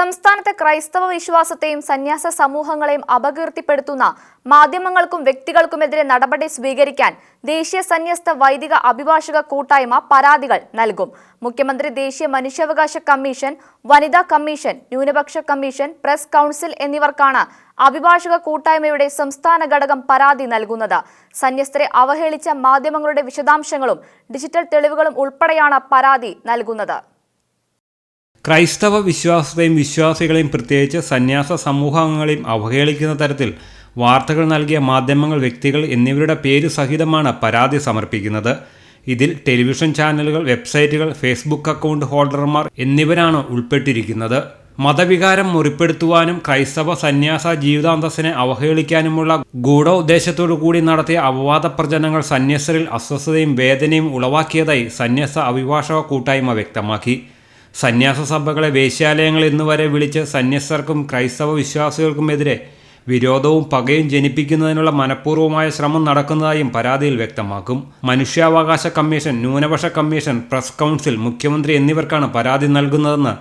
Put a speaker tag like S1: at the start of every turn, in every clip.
S1: സംസ്ഥാനത്തെ ക്രൈസ്തവ വിശ്വാസത്തെയും സന്യാസ സമൂഹങ്ങളെയും അപകീർത്തിപ്പെടുത്തുന്ന മാധ്യമങ്ങൾക്കും വ്യക്തികൾക്കുമെതിരെ നടപടി സ്വീകരിക്കാൻ ദേശീയ സന്യസ്ത വൈദിക അഭിഭാഷക കൂട്ടായ്മ പരാതികൾ നൽകും. മുഖ്യമന്ത്രി ദേശീയ മനുഷ്യാവകാശ കമ്മീഷൻ വനിതാ കമ്മീഷൻ ന്യൂനപക്ഷ കമ്മീഷൻ പ്രസ് കൗൺസിൽ എന്നിവർക്കാണ് അഭിഭാഷക കൂട്ടായ്മയുടെ സംസ്ഥാന ഘടകം പരാതി നൽകുന്നത്. സന്യസ്തരെ അവഹേളിച്ച മാധ്യമങ്ങളുടെ വിശദാംശങ്ങളും ഡിജിറ്റൽ തെളിവുകളും ഉൾപ്പെടെയാണ് പരാതി നൽകുന്നത്.
S2: ക്രൈസ്തവ വിശ്വാസത്തെയും വിശ്വാസികളെയും പ്രത്യേകിച്ച് സന്യാസ സമൂഹാംഗങ്ങളെയും അവഹേളിക്കുന്ന തരത്തിൽ വാർത്തകൾ നൽകിയ മാധ്യമങ്ങൾ വ്യക്തികൾ എന്നിവരുടെ പേര് സഹിതമാണ് പരാതി സമർപ്പിക്കുന്നത്. ഇതിൽ ടെലിവിഷൻ ചാനലുകൾ വെബ്സൈറ്റുകൾ ഫേസ്ബുക്ക് അക്കൗണ്ട് ഹോൾഡർമാർ എന്നിവരാണ് ഉൾപ്പെട്ടിരിക്കുന്നത്. മതവികാരം മുറിപ്പെടുത്തുവാനും ക്രൈസ്തവ സന്യാസ ജീവിതാന്തസ്സിനെ അവഹേളിക്കാനുമുള്ള ഗൂഢോദ്ദേശത്തോടു കൂടി നടത്തിയ അപവാദ പ്രചരണങ്ങൾ സന്യസരിൽ അസ്വസ്ഥതയും വേദനയും ഉളവാക്കിയതായി സന്യാസ അഭിഭാഷക കൂട്ടായ്മ വ്യക്തമാക്കി. സന്യാസ സഭകളെ വേശ്യാലയങ്ങൾ എന്നുവരെ വിളിച്ച് സന്യസ്തർക്കും ക്രൈസ്തവ വിശ്വാസികൾക്കുമെതിരെ വിരോധവും പകയും ജനിപ്പിക്കുന്നതിനുള്ള മനഃപൂർവമായ ശ്രമം നടക്കുന്നതായും പരാതിയിൽ വ്യക്തമാക്കും. മനുഷ്യാവകാശ കമ്മീഷൻ ന്യൂനപക്ഷ കമ്മീഷൻ പ്രസ് കൗൺസിൽ മുഖ്യമന്ത്രി എന്നിവർക്കാണ് പരാതി നൽകുന്നതെന്ന്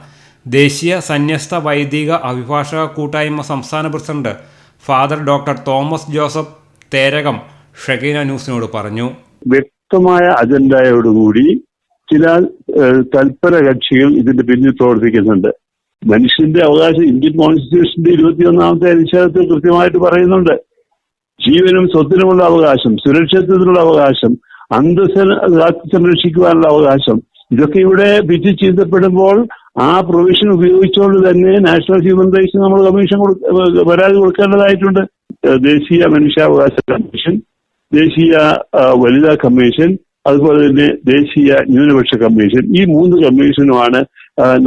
S2: ദേശീയ സന്യസ്ത വൈദിക അഭിഭാഷക കൂട്ടായ്മ സംസ്ഥാന president father doctor Thomas Joseph Therakam Shakeena ന്യൂസിനോട് പറഞ്ഞു.
S3: വ്യക്തമായ അജണ്ടയോടുകൂടി ചില തൽപര കക്ഷികൾ ഇതിന്റെ പിന്നിൽ പ്രവർത്തിക്കുന്നുണ്ട്. മനുഷ്യന്റെ അവകാശം ഇന്ത്യൻ കോൺസ്റ്റിറ്റ്യൂഷന്റെ ഇരുപത്തിയൊന്നാമത്തെ അനുച്ഛേദത്തിൽ കൃത്യമായിട്ട് പറയുന്നുണ്ട്. ജീവനും സ്വത്തിനുമുള്ള അവകാശം സുരക്ഷിതത്തിനുള്ള അവകാശം അന്തസ്സിന് കാത്തു സംരക്ഷിക്കുവാനുള്ള അവകാശം ഇതൊക്കെ ഇവിടെ വിധി ചിന്തപ്പെടുമ്പോൾ ആ പ്രൊവിഷൻ ഉപയോഗിച്ചുകൊണ്ട് തന്നെ നാഷണൽ ഹ്യൂമൻ റൈറ്റ്സ് നമ്മൾ കമ്മീഷൻ പരാതി കൊടുക്കേണ്ടതായിട്ടുണ്ട്. ദേശീയ മനുഷ്യാവകാശ കമ്മീഷൻ ദേശീയ വനിതാ കമ്മീഷൻ അതുപോലെ തന്നെ ദേശീയ ന്യൂനപക്ഷ കമ്മീഷൻ. ഈ മൂന്ന് കമ്മീഷനുമാണ്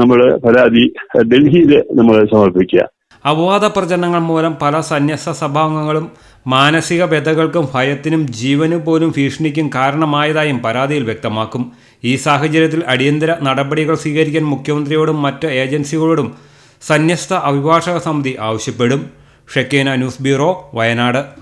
S3: നമ്മൾ പരാതി ഡൽഹിയിൽ നമ്മൾ സമർപ്പിക്കുക.
S2: അപവാദ പ്രചരണങ്ങൾ മൂലം പല സന്യസ്ത സഭാംഗങ്ങളും മാനസിക വ്യതകൾക്കും ഭയത്തിനും ജീവനു പോലും ഭീഷണിക്കും കാരണമായതായും പരാതിയിൽ വ്യക്തമാക്കും. ഈ സാഹചര്യത്തിൽ അടിയന്തര നടപടികൾ സ്വീകരിക്കാൻ മുഖ്യമന്ത്രിയോടും മറ്റ് ഏജൻസികളോടും സന്യസ്ത അഭിഭാഷക സമിതി ആവശ്യപ്പെടും. Shekinah news bureau Wayanad.